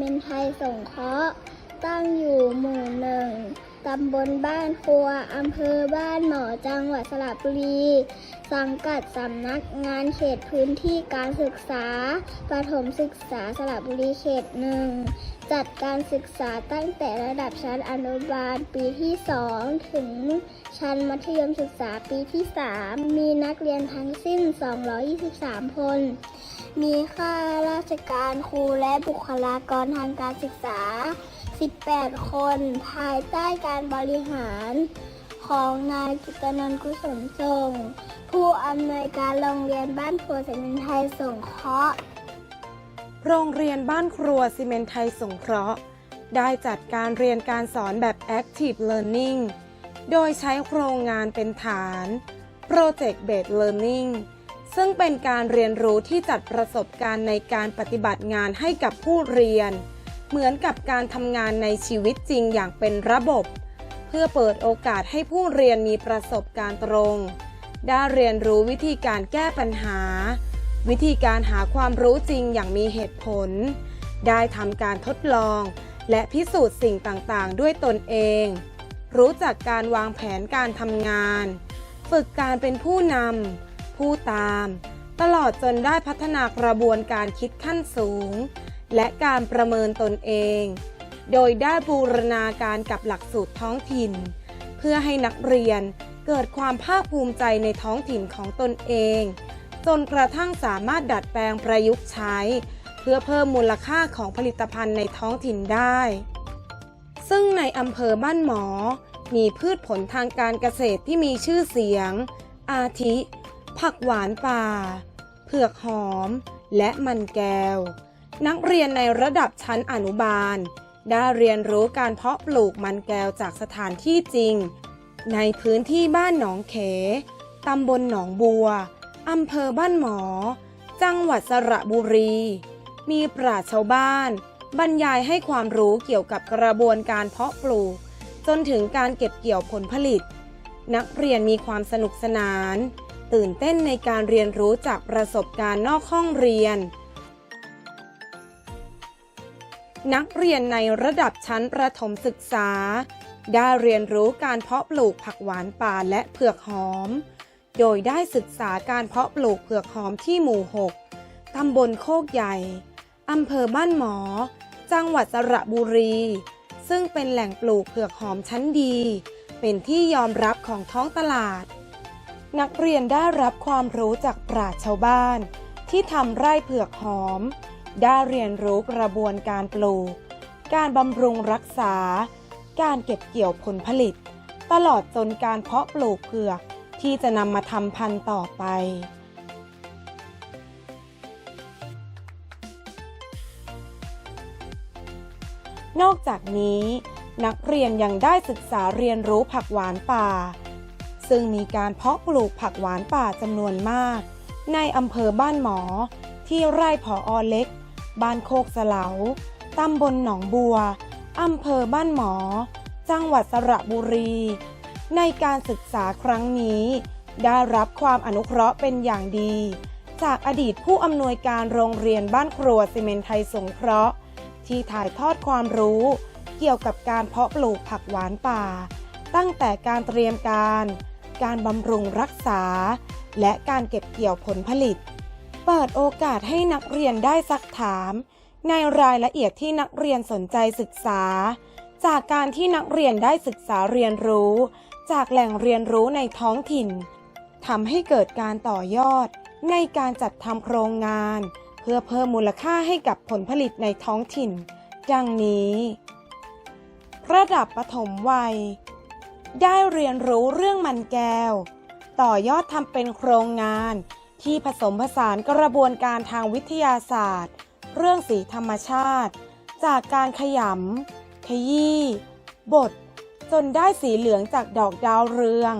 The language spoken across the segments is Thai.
มนไทยสงเคราะห์ตั้งอยู่หมู่หนึ่ง ตำบลบ้านครัว อำเภอบ้านหมอจังหวัดสระบุรี สังกัดสำนักงานเขตพื้นที่การศึกษา ประถมศึกษาสระบุรีเขตหนึ่ง จัดการศึกษาตั้งแต่ระดับชั้นอนุบาลปีที่ 2 ถึงชั้นมัธยมศึกษาปีที่ 3 มีนักเรียนทั้งสิ้น 223 คน มีข้าราชการครูและบุคลากรทางการศึกษา 18 คน ภายใต้การบริหารของนายกิตนันท์กุศลทรงผู้อำนวยการโรงเรียนบ้านครัวสมินไทยสงเคราะห์ โรงเรียนบ้านครัวซีเมนไทยสงเคราะห์ ได้จัดการเรียนการสอนแบบ Active Learning โดยใช้โครงงานเป็นฐาน Project Based Learning ซึ่งเป็นการเรียนรู้ที่จัดประสบการณ์ในการปฏิบัติงานให้กับผู้เรียน เหมือนกับการทำงานในชีวิตจริงอย่างเป็นระบบ เพื่อเปิดโอกาสให้ผู้เรียนมีประสบการณ์ตรง ได้เรียนรู้วิธีการแก้ปัญหา วิธีการหาความรู้จริงอย่างมีเหตุผล ได้ทำการทดลอง และพิสูจน์สิ่งต่างๆ ด้วยตนเอง รู้จักการวางแผนการทำงาน ฝึกการเป็นผู้นำผู้ตาม ตลอดจนได้พัฒนากระบวนการคิดขั้นสูง และการประเมินตนเอง โดยได้บูรณาการกับหลักสูตรท้องถิ่น เพื่อให้นักเรียนเกิดความภาคภูมิใจในท้องถิ่นของตนเอง จนกระทั่งสามารถดัดแปลงประยุกต์ใช้ เพื่อเพิ่มมูลค่าของผลิตภัณฑ์ในท้องถิ่นได้ ซึ่งในอำเภอบ้านหมอ มีพืชผลทางการเกษตรที่มีชื่อเสียง อาทิ ผักหวานป่า เผือกหอม และมันแก้ว นักเรียนในระดับชั้นอนุบาล ได้เรียนรู้การเพาะปลูกมันแก้วจากสถานที่จริง ในพื้นที่บ้านหนองเข ตำบลหนองบัว อำเภอบ้านหมอ จังหวัดสระบุรี มีปราชชาวบ้าน บรรยายให้ความรู้เกี่ยวกับกระบวนการเพาะปลูก จนถึงการเก็บเกี่ยวผลผลิต นักเรียนมีความสนุกสนาน ตื่นเต้นในการเรียนรู้จากประสบการณ์นอกห้องเรียน นักเรียนในระดับชั้นประถมศึกษา ได้เรียนรู้การเพาะปลูกผักหวานป่าและเผือกหอม โดยได้ศึกษาการเพาะปลูกเผือกหอมที่หมู่ 6 ตำบลโคกใหญ่ อำเภอบ้านหมอ จังหวัดสระบุรี ซึ่งเป็นแหล่งปลูกเผือกหอมชั้นดี เป็นที่ยอมรับของท้องตลาด นักเรียนได้รับความรู้จากปราชญ์ชาวบ้าน ที่ทำไร่เผือกหอม ได้เรียนรู้กระบวนการปลูก การบำรุงรักษา การเก็บเกี่ยวผลผลิต ตลอดจนการเพาะปลูกเผือกที่จะนำมาทำพันธุ์ต่อไป นอกจากนี้นักเรียนยังได้ศึกษาเรียนรู้ผักหวานป่า ซึ่งมีการเพาะปลูกผักหวานป่าจำนวนมาก ในอำเภอบ้านหมอที่ไร่ผออเล็ก บ้านโคกเสลาตำบลหนองบัว อำเภอบ้านหมอ จังหวัดสระบุรี ในการศึกษาครั้งนี้ ได้รับความอนุเคราะห์เป็นอย่างดี จากอดีตผู้อำนวยการโรงเรียนบ้านครัวซีเมนไทยสงเคราะห์ ที่ถ่ายทอดความรู้เกี่ยวกับการเพาะปลูกผักหวานป่า ตั้งแต่การเตรียมการ การบำรุงรักษา และการเก็บเกี่ยวผลผลิต เปิดโอกาสให้นักเรียนได้ซักถาม ในรายละเอียดที่นักเรียนสนใจศึกษา จากการที่นักเรียนได้ศึกษาเรียนรู้ จากแหล่งเรียนรู้ในท้องถิ่นทำให้เกิดการต่อยอด ในการจัดทำโครงงาน เพื่อเพิ่มมูลค่าให้กับผลผลิตในท้องถิ่น ดังนี้ ระดับปฐมวัย ได้เรียนรู้เรื่องมันแก้ว ต่อยอดทำเป็นโครงงาน ที่ผสมผสานกระบวนการทางวิทยาศาสตร์ เรื่องสีธรรมชาติ จากการขยำ ขยี้ บด จนได้สีเหลืองจากดอกดาวเรือง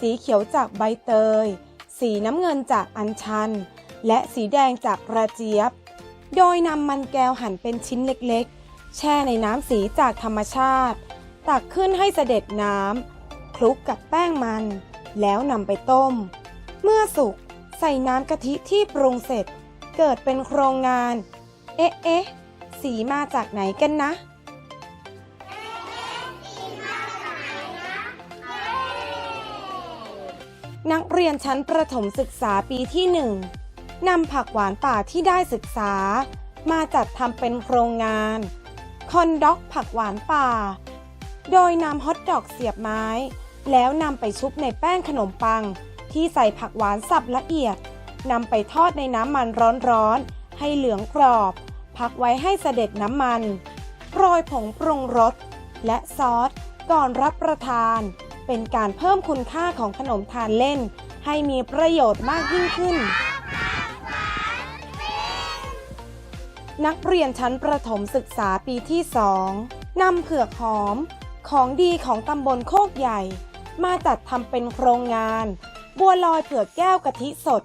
สีเขียวจากใบเตย สีน้ำเงินจากอัญชัน และสีแดงจากกระเจี๊ยบ โดยนำมันแก้วหั่นเป็นชิ้นเล็กๆ แช่ในน้ำสีจากธรรมชาติ ตักขึ้นให้เสด็จน้ำคลุกกับแป้งมัน แล้วนำไปต้ม เมื่อสุก ใส่น้ำกะทิที่ปรุงเสร็จ เกิดเป็นโครงงาน เอ๊ะเอ๊ะสีมาจากไหนกันนะ นักเรียนชั้นประถมศึกษาปีที่หนึ่งนำผักหวานป่าที่ได้ศึกษา มาจัดทำเป็นโครงงาน คอนด็อกผักหวานป่า โดยนำฮอทดอกเสียบไม้ แล้วนำไปชุบในแป้งขนมปัง ที่ใส่ผักหวานสับละเอียดนำไปทอดในน้ำมันร้อนๆ ให้เหลืองกรอบ พักไว้ให้เสด็จน้ำมัน โรยผงปรุงรส และซอส ก่อนรับประทาน เป็นการเพิ่มคุณค่าของขนมทานเล่น ให้มีประโยชน์มากยิ่งขึ้น นักเรียนชั้นประถมศึกษาปีที่สองนำเผือกหอม ของดีของตำบลโคกใหญ่ มาจัดทำเป็นโครงงาน บัวลอยเผือกแก้วกะทิสด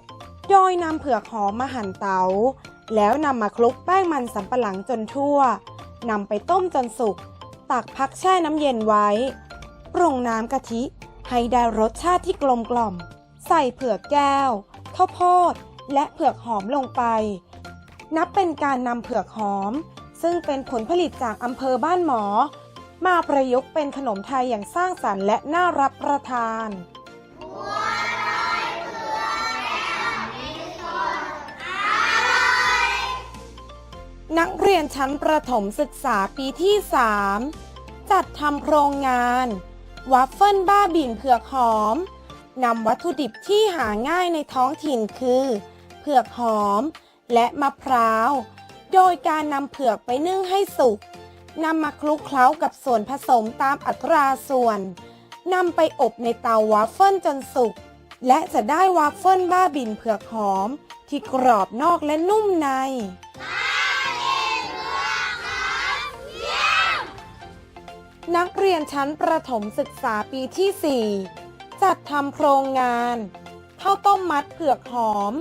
โดยนำเผือกหอมมาหั่นเตา แล้วนำมาคลุกแป้งมันสำปะหลังจนทั่วนำไปต้มจนสุก ตักพักแช่น้ำเย็นไว้ ปรุงน้ำกะทิ ให้ได้รสชาติที่กลมกล่อม ใส่เผือกแก้ว ข้าวโพด และเผือกหอมลงไป นับเป็นการนำเผือกหอม ซึ่งเป็นผลผลิตจากอำเภอบ้านหมอ มาประยุกต์เป็นขนมไทยอย่างสร้างสรรค์และน่ารับประทาน นักเรียนชั้นประถมศึกษาปีที่ 3 จัดทำโครงงานวัฟเฟิลบ้าบิ่นเผือกหอมนำวัตถุดิบที่หาง่ายในท้องถิ่นคือ เผือกหอมและมะพร้าว โดยการนำเผือกไปนึ่งให้สุกนำมาคลุกเคล้ากับส่วนผสมตามอัตราส่วนนำไปอบในเตาวัฟเฟิลจนสุก และจะได้วัฟเฟิลบ้าบินเผือกหอม ที่กรอบนอกและนุ่มใน นักเรียนชั้นประถมศึกษาปีที่ 4 จัดทำโครงงานข้าวต้มมัดเผือกหอม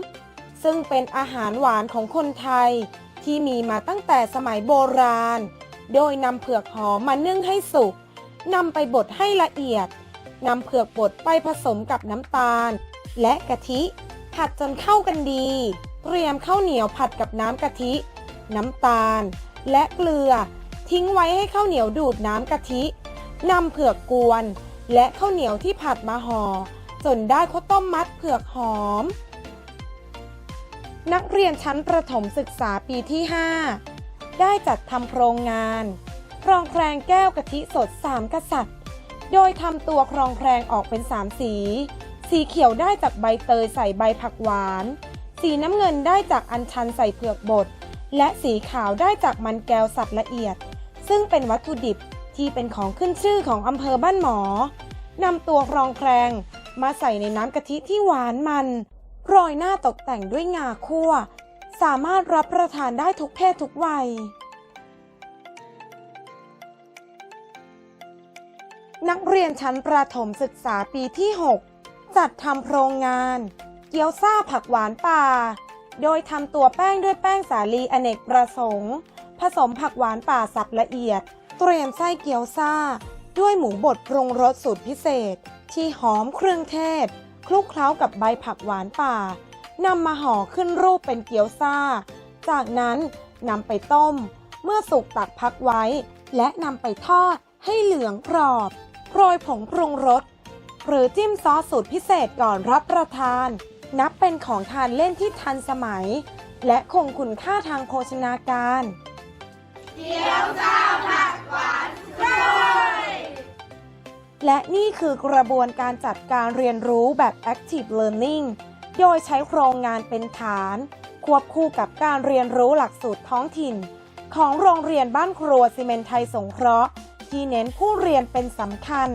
ซึ่งเป็นอาหารหวานของคนไทยที่มีมาตั้งแต่สมัยโบราณ โดยนำเผือกหอมมานึ่งให้สุกนำไปบดให้ละเอียดนำเผือกบดไปผสมกับน้ำตาล และกะทิ ผัดจนเข้ากันดี เตรียมข้าวเหนียวผัดกับน้ำกะทิ น้ำตาล และเกลือ ทิ้งไว้ให้ข้าวเหนียวดูดน้ำกะทินำเผือกกวน และข้าวเหนียวที่ผัดมาห่อจนได้ข้าวต้มมัดเผือกหอม นักเรียนชั้นประถมศึกษาปีที่ 5 ได้จัดทำโครงงานครองแครงแก้วกะทิสดสามกษัตริย์ โดยทำตัวครองแครงออกเป็นสามสี สีเขียวได้จากใบเตยใส่ใบผักหวาน สีน้ำเงินได้จากอัญชันใส่เผือกบด และสีขาวได้จากมันแก้วสับละเอียด ซึ่งเป็นวัตถุดิบที่เป็นของขึ้นชื่อของอำเภอบ้านหมอนำตัวครองแครงมาใส่ในน้ำกะทิที่หวานมันโรยหน้าตกแต่งด้วยงาคั่ว สามารถรับประทานได้ทุกเพศทุกวัย นักเรียนชั้นประถมศึกษาปีที่ 6 จัดทำโครงงาน เกี๊ยวซ่าผักหวานป่า โดยทำตัวแป้งด้วยแป้งสาลีอเนกประสงค์ ผสมผักหวานป่าสับละเอียด เตรียมไส้เกี๊ยวซ่า ด้วยหมูบดปรุงรสสูตรพิเศษ ที่หอมเครื่องเทศ คลุกเคล้ากับใบผักหวานป่านำมาห่อขึ้นรูปเป็นเกี๊ยวซ่า จากนั้นนำไปต้ม เมื่อสุกตักพักไว้ และนำไปทอดให้เหลืองกรอบ โรยผงปรุงรส หรือจิ้มซอสสูตรพิเศษก่อนรับประทาน นับเป็นของทานเล่นที่ทันสมัย และคงคุณค่าทางโภชนาการ และนี่คือกระบวนการจัดการเรียนรู้แบบ Active Learning โดยใช้โครงงานเป็นฐาน ควบคู่กับการเรียนรู้หลักสูตรท้องถิ่น ของโรงเรียนบ้านครัวซีเมนไทยสงเคราะห์ ที่เน้นผู้เรียนเป็นสำคัญ